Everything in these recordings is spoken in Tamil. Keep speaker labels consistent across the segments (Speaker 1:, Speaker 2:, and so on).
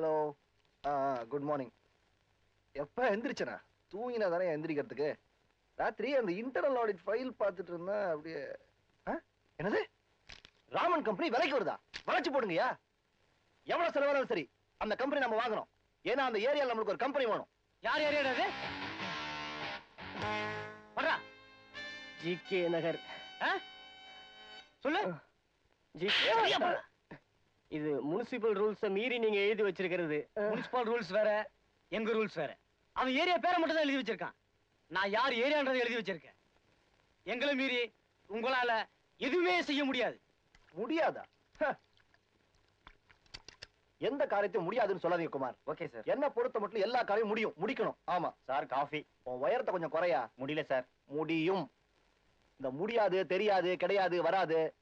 Speaker 1: ஹலோ. குட் மார்னிங் எப்போ எந்திரிச்சனா? தூங்கினா தானே எந்திரிக்கிறதுக்கு? ராத்திரி அந்த இன்டர்னல் ஆடிட் ஃபைல் பார்த்துட்டு இருந்தேன் அப்படியே ஆ என்னது? ராமன் கம்பெனி விலைக்கு வருதா? வளைச்சு போடுங்கய்யா. எவ்வளவு செலவானாலும் சரி அந்த கம்பெனி நம்ம வாங்கணும். ஏன்னா அந்த ஏரியால நம்மளுக்கு ஒரு கம்பெனி வேணும்.
Speaker 2: யார் ஏரியாடா அது? வர்றா.
Speaker 3: ஜிகே நகர்.
Speaker 2: ஆ? சொல்லு.
Speaker 3: ஜிகே இது முனிசிபல் ரூல்ஸ மீறி நீங்க எழுதி வச்சிருக்கிறது.
Speaker 2: முனிசிபல் ரூல்ஸ் வேற எங்க ரூல்ஸ் வேற? அவன் ஏரியா பேரை மட்டும் தான் எழுதி வச்சிருக்கான். நான் யார் ஏரியான்றதை எழுதி வச்சிருக்கேன். எங்களை மீறி உங்களால எதுவுமே செய்ய முடியாது.
Speaker 1: முடியாதா? ஹ. எந்த காரியத்தையும் முடியாதுன்னு சொல்லாதீங்க குமார்.
Speaker 3: Okay sir.
Speaker 1: என்ன பொறுத்த மட்டும் எல்லா காரியம் முடியும் முடிக்கணும். ஆமா
Speaker 3: சார் காஃபி.
Speaker 1: உன் உயரத்தை கொஞ்சம் குறையா?
Speaker 3: முடியல சார்.
Speaker 1: முடியும். இந்த முடியாது தெரியாது கிடையாது வராது.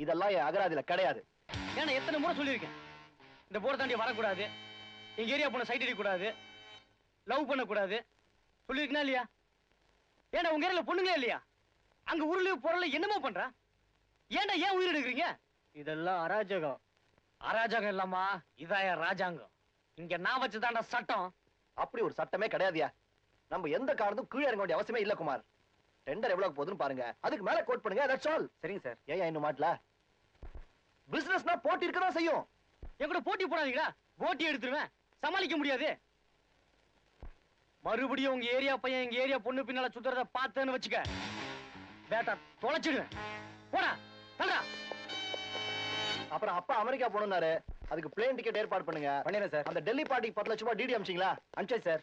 Speaker 1: இதெல்லாம் என் அகராதியில கிடையாது.
Speaker 2: ஏன்னா எத்தனை முறை சொல்லியிருக்கேன். இந்த போரை தாண்டி வரக்கூடாது. எங்க ஏரியா பொண்ணை சைட் அடிக்கக்கூடாது லவ் பண்ணக்கூடாது. சொல்லியிருக்கனா இல்லையா? ஏன்னா உங்க ஏரியால பொண்ணுங்களே இல்லையா? அங்க உருளு பொருள் என்னமோ பண்றா? ஏன்டா ஏன் உயிர் எடுக்கிறீங்க?
Speaker 3: இதெல்லாம் அராஜகம்.
Speaker 2: அராஜகம் இல்லாமா என் ராஜாங்கம். இங்க நான் வச்சுதான்டா சட்டம்.
Speaker 1: அப்படி ஒரு சட்டமே கிடையாதுயா. நம்ம எந்த காரணத்தும் கீழே இறங்க வேண்டிய அவசியமே இல்ல குமார். டெண்டர் எவ்வளவு போகுதுன்னு பாருங்க. அதுக்கு மேல கோட் பண்ணுங்க தட்ஸ் ஆல்
Speaker 3: சரிங்க சார்
Speaker 1: ஏன் இன்னும் மாட்டல? பிசினஸ்னா போட்டி இருக்கதான் செய்யும்.
Speaker 2: என் கூட போட்டி போடாதீங்களா போட்டி எடுத்துருவேன். சமாளிக்க முடியாது. மறுபடியும் உங்க ஏரியா பையன் எங்க ஏரியா பொண்ணு பின்னால சுத்துறத பார்த்தேன்னு வச்சுக்க. பேட்டா தொலைச்சிடுவேன். போடா தல்றா
Speaker 1: அப்புறம் அப்பா அமெரிக்கா போகணும்னாரு. அதுக்கு பிளேன் டிக்கெட் ஏற்பாடு பண்ணுங்க.
Speaker 3: பண்ணிடுறேன் சார்
Speaker 1: அந்த டெல்லி பார்ட்டிக்கு பத்து லட்சம் ரூபாய் டிடி அமிச்சிங்களா?
Speaker 3: அனுப்பிச்சேன் சார்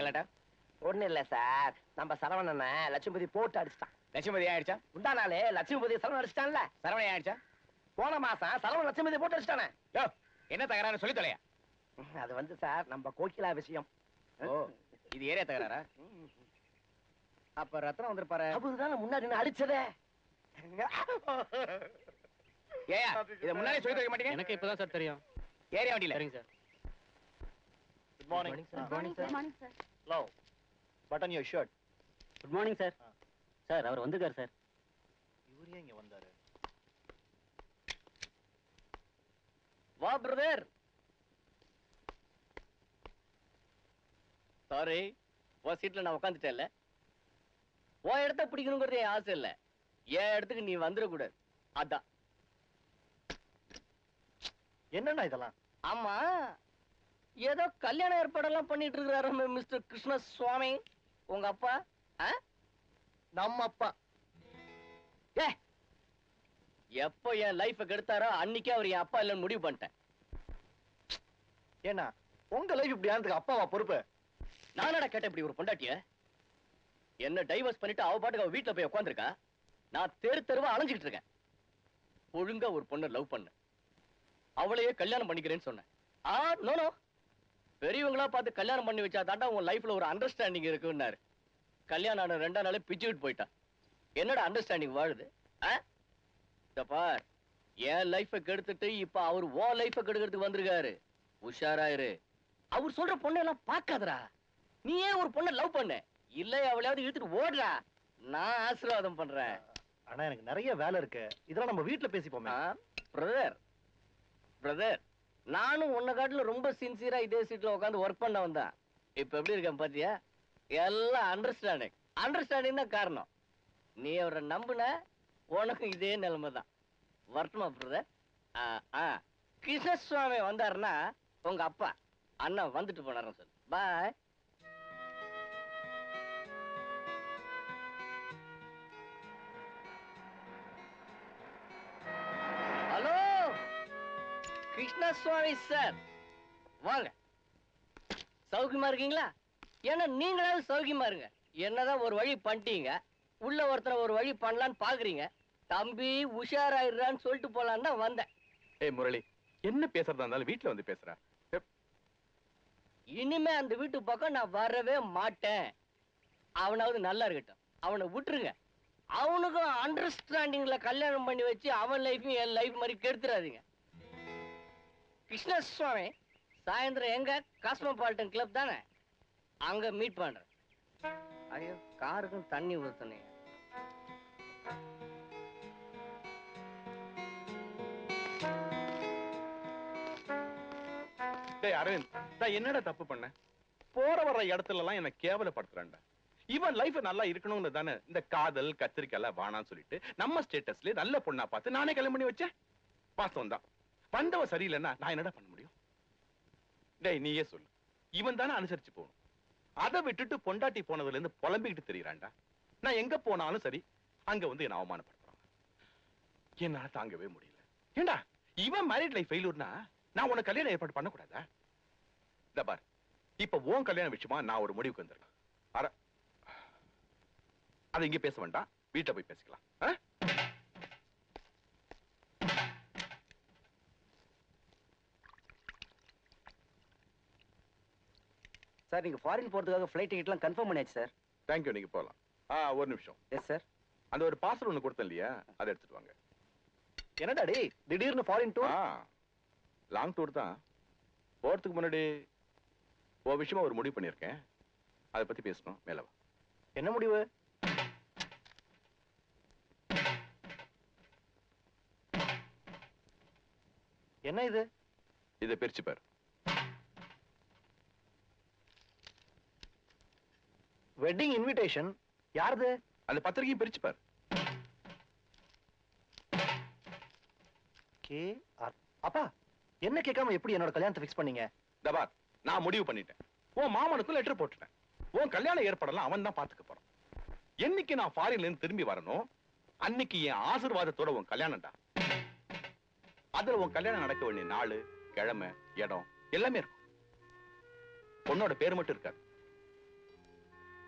Speaker 3: கலாட்டா
Speaker 4: ஒண்ணு இல்ல சார். நம்ம சரவணன லட்சுமதி போட்டு அடிச்சிட்டான்.
Speaker 3: லட்சுமதி ஆயிடுச்சா?
Speaker 4: முந்தா நாளே? லட்சுமதி சரவணன் அடிச்சிட்டான்ல?
Speaker 3: சரவணை ஆயிடுச்சா?
Speaker 4: போன மாசம் சரவணன் லட்சுமதி போட்டு அடிச்சிட்டானே.
Speaker 3: யோ என்ன தகராறு சொல்லி தொலையா?
Speaker 4: அது வந்து சார் நம்ம கோகிலா விஷயம்.
Speaker 3: ஓ இது ஏரியா தகராறா? அப்ப ரத்னம் வந்திருப்பாரு.
Speaker 4: அவருதானே முன்னாடி நின்னு அடிச்சதே.
Speaker 3: ஏயா இத முன்னாடி சொல்லி தொலைக்க மாட்டீங்க?
Speaker 2: எனக்கு இப்பதான் சார் தெரியும்.
Speaker 3: ஏரியா வண்டியில.
Speaker 2: சரிங்க sir.
Speaker 1: Good morning
Speaker 5: morning sir morning sir
Speaker 1: love button your shirt
Speaker 3: good morning sir sir அவர் வந்துருக்காரு சார்
Speaker 1: இவர் ஏன் இங்க வந்தாரு?
Speaker 3: வா பிரதர் சாரி உன் சீட்ல நான் உட்காந்துட்டேன்ல உன் இடத்த பிடிக்கணுங்கிறது என் ஆசை இல்ல. என் இடத்துக்கு நீ வந்துடக்கூடாது. அதான்.
Speaker 1: என்னண்ணா இதெல்லாம்?
Speaker 3: ஆமா. ஏதோ கல்யாண ஏற்பாடெல்லாம் பண்ணிட்டு இருக்கிறாரு மிஸ்டர் கிருஷ்ண சுவாமி உங்க அப்பா?
Speaker 1: நம்ம அப்பா.
Speaker 3: ஏ! எப்போ என் லைஃப கெடுத்தாரோ அன்னைக்கே அவர் என் அப்பா இல்லைன்னு முடிவு பண்ணிட்டேன்.
Speaker 1: ஏன்னா உங்க லைஃப் இப்படி ஆனதுக்கு அப்பாவா பொறுப்பு?
Speaker 3: நானடா கேட்ட இப்படி ஒரு பொண்டாட்டிய? என்ன டைவர்ஸ் பண்ணிட்டு அவ பாட்டுக்கு அவ வீட்டுல போய் உட்காந்துருக்கா நான் தெரு தெருவா அலைஞ்சுக்கிட்டு இருக்கேன். ஒழுங்கா ஒரு பொண்ணை லவ் பண்ண. அவளையே கல்யாணம் பண்ணிக்கிறேன்னு சொன்னேன். ஆ நோ பெரியவங்களா பார்த்து கல்யாணம் பண்ணி வச்சா தாண்டா உன் லைஃப்ல ஒரு அண்டர்ஸ்டாண்டிங் இருக்குன்னாரு. கல்யாணம் ஆன ரெண்டா நாளே பிச்சுக்கிட்டு போயிட்டான். என்னடா அண்டர்ஸ்டாண்டிங் வாழுது? ஆ? பார். என் லைஃப கெடுத்துட்டு இப்ப அவர் ஓ லைஃப கெடுக்கிறதுக்கு வந்திருக்காரு. உஷாராயிரு. அவர் சொல்ற பொண்ணை எல்லாம் பார்க்காதடா. நீ ஏன் ஒரு பொண்ணை லவ் பண்ண? இல்ல அவளையாவது இழுத்துட்டு ஓடுறா நான் ஆசீர்வாதம் பண்றேன்.
Speaker 1: ஆனா எனக்கு நிறைய வேலை இருக்கு. இதெல்லாம் நம்ம வீட்ல பேசிப்போமே.
Speaker 3: பிரதர் பிரதர் நானும் உன்னை காட்டில ரொம்ப சின்சியரா இதே சீட்ல உட்காந்து ஒர்க் பண்ண வந்தேன். இப்ப எப்படி இருக்கேன் பாத்தியா? எல்லாம் அண்டர்ஸ்டாண்டிங் அண்டர்ஸ்டாண்டிங் தான் காரணம். நீ அவரை நம்புன உனக்கும் இதே நிலைமை தான். வரட்டுமா பிரதர் கிருஷ்ணசுவாமி வந்தாருன்னா உங்க அப்பா அண்ணா வந்துட்டு போனாரு சொல்லு. பாய் கிருஷ்ணசுவாமி சார். வாங்க. சௌக்கியமா இருக்கீங்களா? ஏன்னா நீங்களாவது சௌக்கியமா இருங்க. என்னதான் ஒரு வழி பண்ணிட்டீங்க. உள்ள ஒருத்தரை ஒரு வழி பண்ணலான்னு பாக்குறீங்க. தம்பி உஷாராயிடுறான்னு சொல்லிட்டு போலான்னு தான் வந்தேன்.
Speaker 6: ஏய் முரளி என்ன பேசுறதா இருந்தாலும் வீட்ல வந்து பேசுற.
Speaker 3: இனிமே அந்த வீட்டு பக்கம் நான் வரவே மாட்டேன். அவனாவது நல்லா இருக்கட்டும்.
Speaker 7: அவனை விட்டுருங்க. அவனுக்கும் அண்டர்ஸ்டாண்டிங்ல கல்யாணம் பண்ணி வச்சு அவன் லைஃபையும் என் லைஃப் மாதிரி கெடுத்துறாதீங்க. கிருஷ்ணசுவாமி சாயந்தரம் எங்க? காஸ்மோபாலிட்டன் கிளப் தானே? அங்க மீட் பண்றேன். ஐயோ காருக்கும் தண்ணி ஊத்தனே.
Speaker 6: டேய் அரவிந்த் நான் என்னடா தப்பு பண்ண போற வர இடத்துல எல்லாம் என்ன கேவலப்படுத்துறான்டா. இவன் லைஃப் நல்லா இருக்கணும்னு தானே இந்த காதல் கத்திரிக்காய் எல்லாம் சொல்லிட்டு நம்ம ஸ்டேட்டஸ்ல நல்ல பொண்ணா பார்த்து நானே கல்யாணம் பண்ணி வச்சேன். வாஸ்தவம் தான் வந்தவ சரியில்லைன்னா நான் என்னடா பண்ண முடியும்? டேய் நீயே சொல்லு. இவன் தானே அனுசரிச்சு போகணும். அதை விட்டுட்டு பொண்டாட்டி போனதுல இருந்து புலம்பிக்கிட்டு தெரியறான்டா. நான் எங்க போனாலும் சரி அங்க வந்து என்ன அவமானப்படுத்துறான். என்னால தாங்கவே முடியல. ஏண்டா இவன் மேரிட் லைஃப் ஃபெயிலூர்னா நான் உனக்கு கல்யாணம் ஏற்பாடு பண்ணக்கூடாதா? இந்த பார் இப்ப உன் கல்யாணம் விஷயமா நான் ஒரு முடிவுக்கு வந்துருக்கேன் அர அதை இங்க பேச வேண்டாம். வீட்டை போய் பேசிக்கலாம். ஆ?
Speaker 3: சார் நீங்க ஃபாரின் போறதுக்காக ஃப்ளைட் டிக்கெட்லாம் கன்ஃபார்ம் பண்ணியாச்சு சார்.
Speaker 6: தேங்க்யூ நீங்க போகலாம். ஆ ஒரு நிமிஷம்.
Speaker 3: எஸ் சார்
Speaker 6: அந்த ஒரு பார்சல் ஒண்ணு கொடுத்தேன் இல்லையா? அதை எடுத்துட்டு வாங்க.
Speaker 1: என்னடா டேய் திடீர்னு ஃபாரின் டூர்
Speaker 6: ஆ லாங் டூர் தான். போறதுக்கு முன்னாடி ஓ விஷயமா ஒரு முடிவு பண்ணியிருக்கேன். அதை பத்தி பேசணும் மேல வா.
Speaker 1: என்ன முடிவு? என்ன இது?
Speaker 6: இதை பிரிச்சு பாரு.
Speaker 1: வெட்டிங் இன்விடேஷன் யாருது?
Speaker 6: அந்த பத்திரிகையும் பிரிச்சு பாரு.
Speaker 1: K R. அப்பா என்ன கேட்காம எப்படி என்னோட கல்யாணத்தை ஃபிக்ஸ் பண்ணீங்க?
Speaker 6: தபார் நான் முடிவு பண்ணிட்டேன். உன் மாமனுக்கு லெட்டர் போட்டுட்டேன். உன் கல்யாண ஏற்பாடெல்லாம் அவன் தான் பாத்துக்க போறான். என்னைக்கு நான் ஃபாரின்ல இருந்து திரும்பி வரணும் அன்னைக்கு என் ஆசீர்வாதத்தோட உன் கல்யாணம்டா அதுல உன் கல்யாணம் நடக்க வேண்டிய நாள் கிழமை இடம் எல்லாமே இருக்கும். பொண்ணோட பேர் மட்டும் இருக்காது.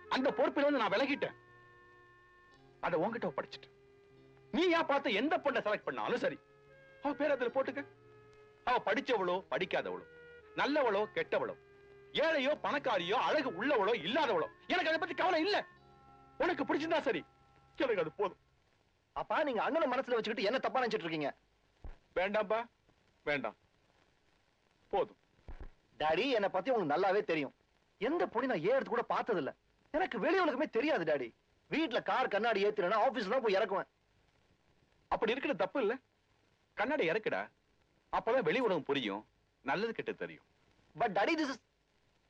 Speaker 6: அந்த பொறுப்பில இருந்து நான் விலகிட்டேன். அதை உன்கிட்ட படிச்சுட்டேன். நீ ஏன் பார்த்து எந்த பொண்ணை செலக்ட் பண்ணாலும் சரி. அவ பேர் அதுல போட்டுக்க. அவ படிச்சவளோ படிக்காதவளோ நல்லவளோ கெட்டவளோ ஏழையோ பணக்காரியோ அழகு உள்ளவளோ இல்லாதவளோ எனக்கு அதை பத்தி கவலை இல்ல. உனக்கு பிடிச்சிருந்தா சரி. எனக்கு அது போதும்.
Speaker 1: அப்பா நீங்க அண்ணனை மனசுல வச்சுக்கிட்டு என்ன தப்பா நினைச்சிட்டு இருக்கீங்க?
Speaker 6: வேண்டாம்பா வேண்டாம். போதும்.
Speaker 1: டாடி என்னை பத்தி உங்களுக்கு நல்லாவே தெரியும். எந்த பொண்ணி நான் ஏறது கூட பார்த்தது இல்ல எனக்கு வெளி உலகமே தெரியாது டாடி. வீட்ல கார் கண்ணாடி ஏத்துறேன்னா ஆபீஸ்ல தான் போய் இறக்குவேன்.
Speaker 6: அப்படி இருக்கிற தப்பு இல்ல. கண்ணாடி இறக்குடா. அப்பதான் வெளி உலகம் புரியும். நல்லது கெட்ட தெரியும்.
Speaker 1: பட் டாடி திஸ் இஸ்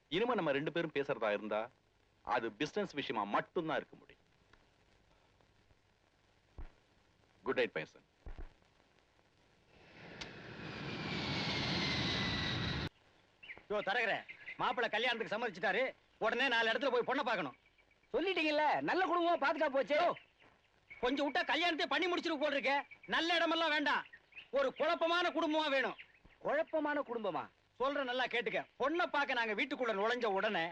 Speaker 6: இனிமே நம்ம ரெண்டு பேரும் பேசுறதா இருந்தா அது பிசினஸ் விஷயமா மட்டும்தான் இருக்க முடியும். குட் நைட் பைசன்
Speaker 3: யோ தரகர மாப்பிள்ளை கல்யாணத்துக்கு சம்மதிச்சிட்டாரு. உடனே நாலு இடத்துல போய் பொண்ணை பார்க்கணும். சொல்லிட்டீங்கல்ல நல்ல குடும்பமா பாதுகா போச்சு. கொஞ்சம் விட்டா கல்யாணத்தை பண்ணி முடிச்சிட்டு போல் இருக்க நல்ல இடமெல்லாம் வேண்டாம். ஒரு குழப்பமான குடும்பமா வேணும். குழப்பமான குடும்பமா? சொல்ற நல்லா கேட்டுக்க. பொண்ணை பார்க்க நாங்க வீட்டுக்குள்ள நுழைஞ்ச உடனே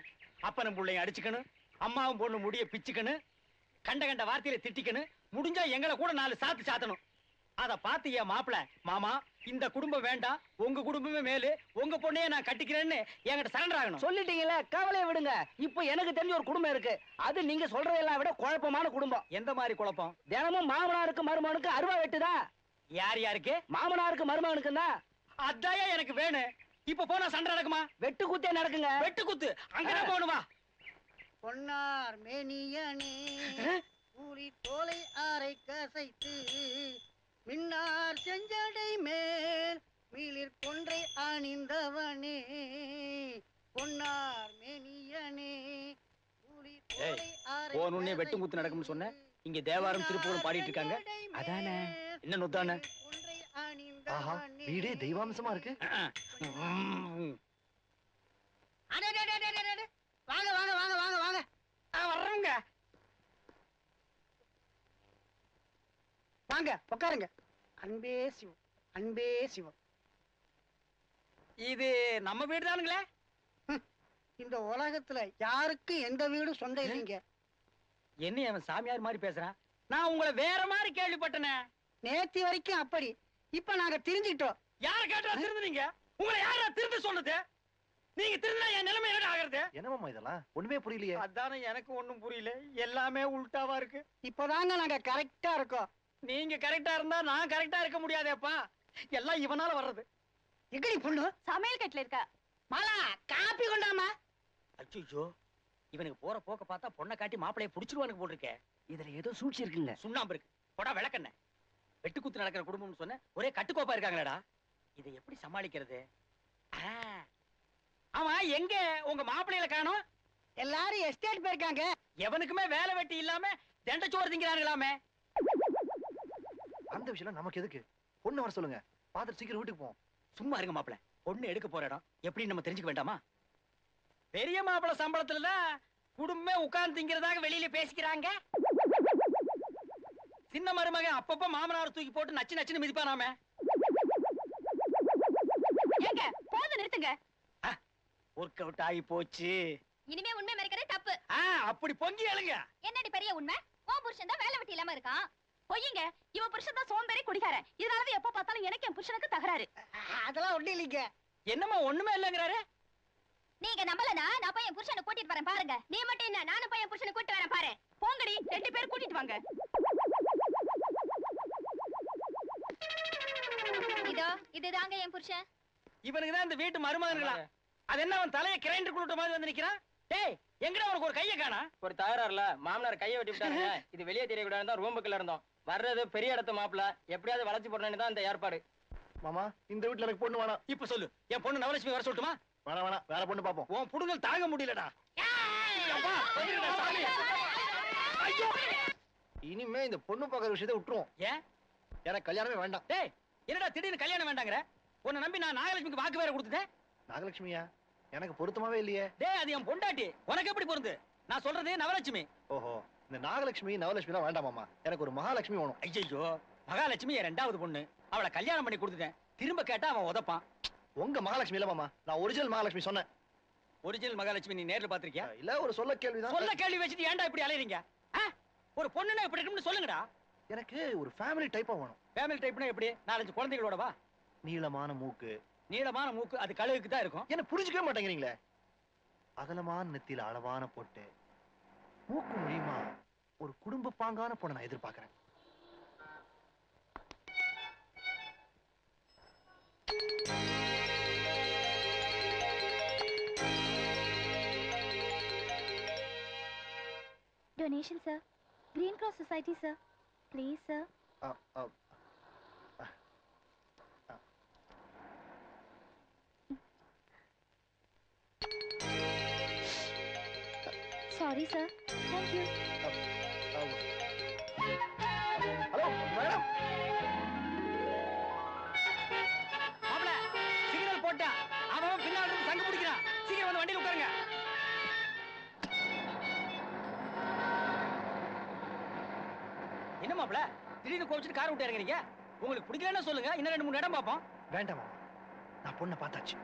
Speaker 3: அப்பனும் பிள்ளையும் அடிச்சுக்கணும் அம்மாவும் பொண்ணு முடிய பிச்சுக்கணும் கண்ட கண்ட வார்த்தையில திட்டிக்கணும் முடிஞ்சா எங்களை கூட நாலு சாத்து சாத்தணும். அத பார்த்து என் மாப்பிள மாமா இந்த குடும்பம் வேண்டாம். உங்க குடும்பமே மேலு. உங்க பொண்ணையே நான் கட்டிக்கிறேன்னு என்கிட்ட சரண்டர் ஆகணும்.
Speaker 5: சொல்லிட்டீங்களே கவலையை விடுங்க. இப்போ எனக்கு தெரிஞ்ச ஒரு குடும்பம் இருக்கு. அது நீங்க சொல்றதெல்லாம் விட குழப்பமான குடும்பம்.
Speaker 3: எந்த மாதிரி குழப்பம்?
Speaker 5: தினமும் மாமனாருக்கு மருமகனுக்கு அருவா வெட்டுதா?
Speaker 3: யார் யாருக்கு?
Speaker 5: மாமனாருக்கு மருமகனுக்கு தான்
Speaker 3: அதாயா எனக்கு வேணும். இப்ப போனா சண்டை நடக்குமா?
Speaker 5: வெட்டு குத்தே நடக்குங்க.
Speaker 3: வெட்டு குத்து. அங்கதான் போகணுமா?
Speaker 8: பொன்னார் மேனியனே கூலி தோலை ஆரை கசைத்து மின்னார் செஞ்சடை மேல் மீளிர் கொன்றை அணிந்தவனே. பொன்னார் மேனியனே.
Speaker 3: போகணுன்னே வெட்டும் குத்து நடக்கும்னு சொன்ன? இங்க தேவாரம் திருப்பூரும் பாடிட்டு இருக்காங்க. அதானே? என்ன நொத்தானே?
Speaker 1: ஆஹா
Speaker 8: அணிந்தவனே.
Speaker 1: வீடே தெய்வாம்சமா இருக்கு
Speaker 8: அடே, அடே, அடே, அடே, அடே. வாங்க வாங்க வாங்க வாங்க வாங்க
Speaker 3: வர்றவங்க
Speaker 8: வாங்க உட்காருங்க அன்பே சிவம் அன்பே சிவம்.
Speaker 3: இது நம்ம வீடு தானுங்களே
Speaker 8: இந்த உலகத்துல யாருக்கும் எந்த வீடும் சொந்தம் இல்லைங்க.
Speaker 3: என்ன அவன் சாமியார் மாதிரி பேசுறான்? நான் உங்களை வேற மாதிரி கேள்விப்பட்டனே.
Speaker 8: நேத்தி வரைக்கும் அப்படி. இப்ப நாங்க தெரிஞ்சுக்கிட்டோம்.
Speaker 3: யார கேட்டா திருந்துனீங்க? உங்களை யாரா திருந்து சொன்னது
Speaker 9: நீங்க திருந்தா என் நிலைமை என்ன ஆகுறது?
Speaker 1: என்ன மாமா இதெல்லாம்? ஒண்ணுமே புரியலையே.
Speaker 9: அதானே எனக்கு ஒண்ணும் புரியல. எல்லாமே உல்டாவா இருக்கு.
Speaker 8: இப்பதாங்க நாங்க கரெக்டா இருக்கோம்.
Speaker 9: நீங்க கரெக்டா இருந்தா நான் கரெக்டா இருக்க முடியாதேப்பா. எல்லாம் இவனால வர்றது.
Speaker 8: எங்கடி பொண்ணு?
Speaker 10: சமையல் கட்டுல இருக்க.
Speaker 8: மாலா காப்பி கொண்டாமா?
Speaker 3: அச்சோ இவனுக்கு போற போக்க பார்த்தா பொண்ணை காட்டி மாப்பிளைய புடிச்சிருவானுக்கு போட்டிருக்க
Speaker 4: இதுல ஏதோ சூழ்ச்சி இருக்குங்க
Speaker 3: சுண்ணாம்பு இருக்கு. போடா விளக்கண்ண வெட்டுக்குத்து நடக்கிற குடும்பம்னு சொன்ன ஒரே கட்டுக்கோப்பா இருக்காங்களேடா. இதை எப்படி சமாளிக்கிறது? ஆ. ஆமா எங்க உங்க மாப்பிள்ளையில காணோம்?
Speaker 8: எல்லாரும் எஸ்டேட் போயிருக்காங்க.
Speaker 3: எவனுக்குமே வேலை வெட்டி இல்லாம தண்டச்சோறு திங்கிறாங்களாமே
Speaker 1: அந்த விஷயம் நமக்கு எதுக்கு? பொண்ணு வர சொல்லுங்க. பாத்துட்டு சீக்கிரம் வீட்டுக்கு போவோம்.
Speaker 3: சும்மா இருங்க மாப்பிள பொண்ணு எடுக்க போற இடம். எப்படி நம்ம தெரிஞ்சுக்க வேண்டாமா? பெரிய மாப்பிள சம்பளத்துல குடும்பமே உட்கார்ந்து திங்கிறதாக வெளியில பேசிக்கிறாங்க. சின்ன மருமகன் அப்பப்ப மாமனார் தூக்கி போட்டு நச்சு நச்சுன்னு மிதிப்பானாமே.
Speaker 10: ஏங்க நிறுத்துங்க.
Speaker 3: ஒர்க் அவுட் ஆகி போச்சு.
Speaker 10: இனிமே உண்மை மறைக்கிறது தப்பு.
Speaker 3: அப்படி பொங்கி எழுங்க.
Speaker 10: என்னடி பெரிய உண்மை? உன் புருஷன் தான் வேலை வெட்டி இல்லாம இருக்கான். பொய்யுங்க. இவன் புருஷன் தான் சோம்பேறி குடிக்காரன் இதனாலதான் எப்ப பார்த்தாலும் எனக்கு என் புருஷனுக்கு தகராறு.
Speaker 8: அதெல்லாம் ஒண்ணு இல்லைங்க.
Speaker 3: என்னம்மா ஒண்ணுமே இல்லைங்கிறாரு?
Speaker 10: நீங்க நம்பலனா நான் போய் என் புருஷனை கூட்டிட்டு வரேன் பாருங்க. நீ மட்டும் என்ன நானும் போய் என் புருஷனை கூட்டிட்டு வரேன் பாரு. போங்கடி ரெண்டு பேரும் கூட்டிட்டு வாங்க. இதோ இதுதாங்க என் புருஷன்.
Speaker 3: இவனுக்கு தான் இந்த வீட்டு மருமகன்களா. அது என்ன அவன் தலையை கிரைண்டர் குளுட்ட மாதிரி வந்து நிக்கிறான்? டேய் எங்கடா உனக்கு ஒரு கையை காணா?
Speaker 11: ஒரு தகராறுல மாமனார் கையை வெட்டி விட்டாருங்க. இது வெளியே தெரியக்கூடாது தான் ரூமுக்குள்ள இருந்தோம். வர்றது பெரிய இடத்து மாப்பிள எப்படியாவது வளைச்சு போடணும்னு தான் இந்த ஏற்பாடு.
Speaker 1: மாமா இந்த வீட்டுல எனக்கு பொண்ணு வேணாம்.
Speaker 3: இப்ப சொல்லு. என் பொண்ணு நவலட்சுமி வர சொல்லட்டுமா?
Speaker 1: வேணாம் வேணாம். வேற பொண்ணு பாப்போம்
Speaker 3: உன் புடுங்கல் தாங்க முடியலடா.
Speaker 1: இனிமே இந்த பொண்ணு பார்க்கற விஷயத்தை விட்டுருவோம்.
Speaker 3: ஏன்?
Speaker 1: எனக்கு கல்யாணமே வேண்டாம்.
Speaker 3: டேய் என்னடா திடீர்னு கல்யாணம் வேண்டாங்கற? உன்னை நம்பி நான் நாகலட்சுமிக்கு வாக்கு வேற கொடுத்துட்டேன்.
Speaker 1: நாகலட்சுமியா? எனக்கு பொருத்தமாவே இல்லையே.
Speaker 3: டேய் அது என் பொண்டாட்டி. உனக்கு எப்படி பொருந்து? நான் சொல்றது நவலட்சுமி.
Speaker 1: ஓஹோ. இந்த நாகலட்சுமி நவலட்சுமிலாம் வேண்டாம் மாமா எனக்கு ஒரு மகாலட்சுமி வேணும்.
Speaker 3: ஐயோ மகாலட்சுமி என் ரெண்டாவது பொண்ணு. அவளை கல்யாணம் பண்ணி கொடுத்துட்டேன். திரும்ப கேட்டா அவன் உதப்பான்.
Speaker 1: உங்க மகாலட்சுமி இல்ல மாமா நான் ஒரிஜினல் மகாலட்சுமி சொன்னேன்.
Speaker 3: ஒரிஜினல் மகாலட்சுமி நீ நேர்ல பாத்திருக்கியா
Speaker 1: இல்ல ஒரு சொல்ல கேள்விதான்.
Speaker 3: சொல்ல கேள்வி வச்சுட்டு ஏன்டா இப்படி அலையறீங்க? ஒரு பொண்ணுன்னா இப்படி இருக்கும்னு சொல்லுங்கடா.
Speaker 1: எனக்கு ஒரு ஃபேமிலி டைப்பா வேணும்.
Speaker 3: ஃபேமிலி டைப்னா எப்படி? நாலஞ்சு குழந்தைகளோட வா
Speaker 1: நீளமான மூக்கு.
Speaker 3: நீளமான மூக்கு அது கழுகுக்கு தான் இருக்கும்.
Speaker 1: என்ன புரிஞ்சுக்கவே மாட்டேங்கிறீங்களே? அகலமான நெத்தியில அளவான போட்டு. மூக்கு மொழியுமா ஒரு குடும்ப பாங்கான பொண்ணை நான் எதிர்பார்க்கறேன்.
Speaker 10: Donation sir green cross society sir please sir sorry sir thank you.
Speaker 1: Hello madam
Speaker 3: மாப்ள சிக்னல் போட்டா அவன் பின்னால இருந்து சங்கு பிடிக்கிறான். சீக்கிரம் வந்து வண்டியில உட்காருங்க. என்ன மாப்ள திடீர்னு கோவிச்சுட்டு கார் விட்டு இறங்குறீங்க? உங்களுக்கு பிடிக்கலன்னா சொல்லுங்க இன்னும் ரெண்டு மூணு இடம் பார்ப்போம்.
Speaker 1: வேண்டாம் நான் பொண்ணை பார்த்தாச்சு.